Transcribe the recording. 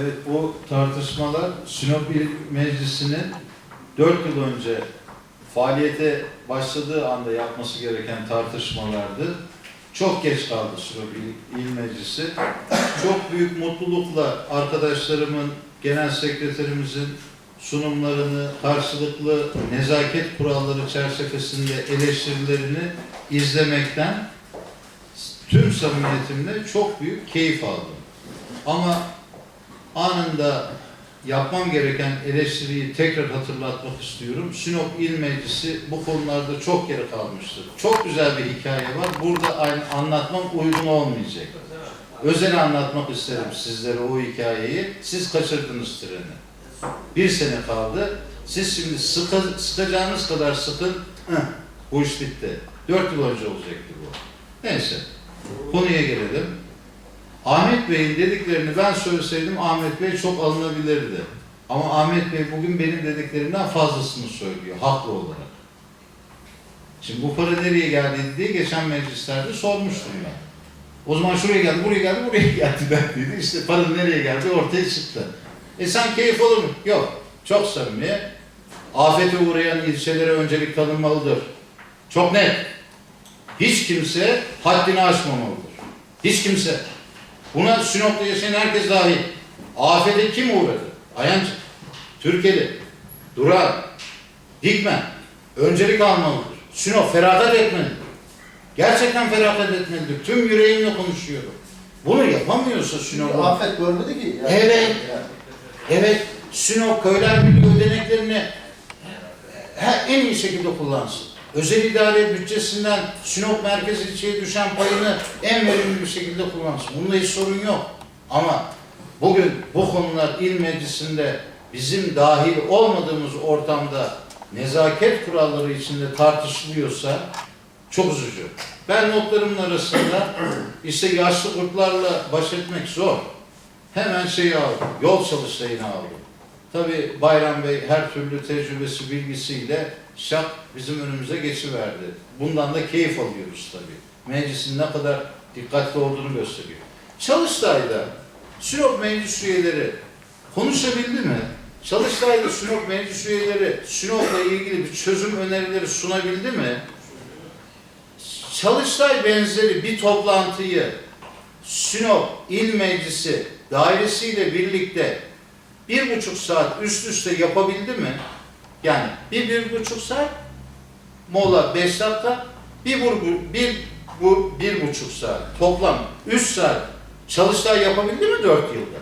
Evet bu tartışmalar Sinop İl Meclisi'nin 4 yıl önce faaliyete başladığı anda yapması gereken tartışmalardı. Çok geç kaldı Sinop İl, İl Meclisi. Çok büyük mutlulukla arkadaşlarımın, genel sekreterimizin sunumlarını, karşılıklı nezaket kuralları çerçevesinde eleştirilerini izlemekten tüm samimiyetimle çok büyük keyif aldım. Ama anında yapmam gereken eleştiriyi tekrar hatırlatmak istiyorum. Sinop İl Meclisi bu konularda çok geri kalmıştır. Çok güzel bir hikaye var. Burada aynı anlatmam uygun olmayacak. Özel anlatmak isterim sizlere o hikayeyi. Siz kaçırdınız treni. Bir sene kaldı. Siz şimdi sıka, sıkacağınız kadar sıkın. Bu iş bitti. Dört yıl önce olacaktı bu. Neyse. Konuya gelelim. Ahmet Bey'in dediklerini ben söyleseydim Ahmet Bey çok alınabilirdi. Ama Ahmet Bey bugün benim dediklerimden fazlasını söylüyor, haklı olarak. Şimdi bu para nereye geldi diye geçen meclislerde sormuştum ben. O zaman şuraya geldi, buraya geldi, buraya geldi dedi. İşte para nereye geldi ortaya çıktı. E sen keyif olur mu? Yok. Çok samimi. Afete uğrayan ilçelere öncelik tanınmalıdır. Çok net. Hiç kimse haddini aşmamalıdır. Hiç kimse. Buna Sinop'ta yaşayan herkes dahil. Afete kim uğradı? Ayancı, Türkeli, Duran, Dikmen. Öncelik almalıdır. Sinop feragat etmelidir. Gerçekten feragat etmelidir. Tüm yüreğimle konuşuyorum. Bunu yapamıyorsa Sinop'un Afet görmedi ki. Yani. Evet. Yani. Evet, Sinop Köyler Birliği ödeneklerini en iyi şekilde kullansın. Özel idare bütçesinden Sinop merkez ilçeye düşen payını en verimli bir şekilde kullansın. Bunda hiç sorun yok. Ama bugün bu konular il meclisinde bizim dahil olmadığımız ortamda nezaket kuralları içinde tartışılıyorsa çok üzücü. Ben notlarımın arasında işte yaşlı kurtlarla baş etmek zor. Hemen şeyi aldım, yol çalıştayını aldım. Tabii Bayram Bey her türlü tecrübesi, bilgisiyle şak bizim önümüze geçiverdi. Bundan da keyif alıyoruz tabii. Meclisin ne kadar dikkatli olduğunu gösteriyor. Çalıştay'da Sinop meclis üyeleri konuşabildi mi? Çalıştay'da Sinop meclis üyeleri Sinop'la ilgili bir çözüm önerileri sunabildi mi? Çalıştay benzeri bir toplantıyı Sinop İl Meclisi dairesiyle birlikte bir buçuk saat üst üste yapabildi mi? Yani bir, bir buçuk saat mola beş dakika, bir, bu, bir, bu, bir buçuk saat toplam üç saat çalıştay yapabildi mi dört yılda?